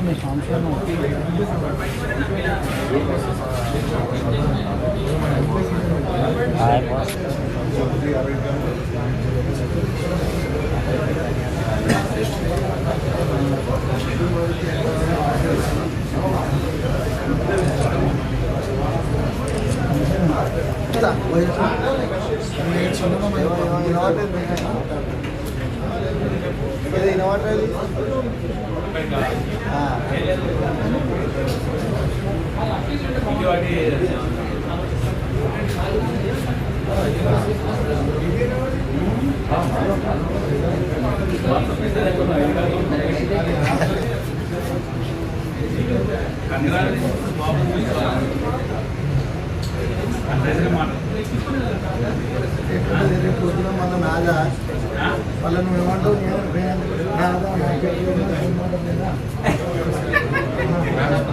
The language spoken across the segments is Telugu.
వస్తున్నాయి సంశయం హాయ్ బాస్ పొద్దున మన మ్యాచ్ వాళ్ళ నువ్వు ఏమంటావు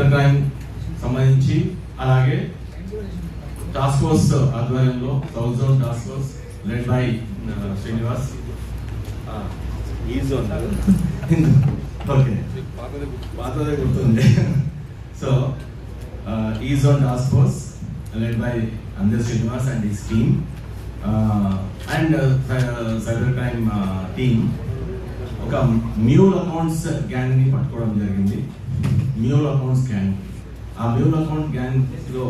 సైబర్ క్రైమ్ సంబంధించి అలాగే టాస్క్ ఫోర్స్ ఆధ్వర్యంలో south zone task force led by Srinivas ఈ జోన్ ఓకే పాతదే గుర్తుంది. సో ఈ zone task force led by అందర్ శ్రీనివాస్ అండ్ ఈ scheme and cyber crime team ఒక మ్యూల్ అకౌంట్స్ గ్యాంగ్ని పట్టుకోవడం జరిగింది. మ్యూల్ అకౌంట్స్ గ్యాంగ్ ఆ మ్యూల్ అకౌంట్ గ్యాంగ్ లో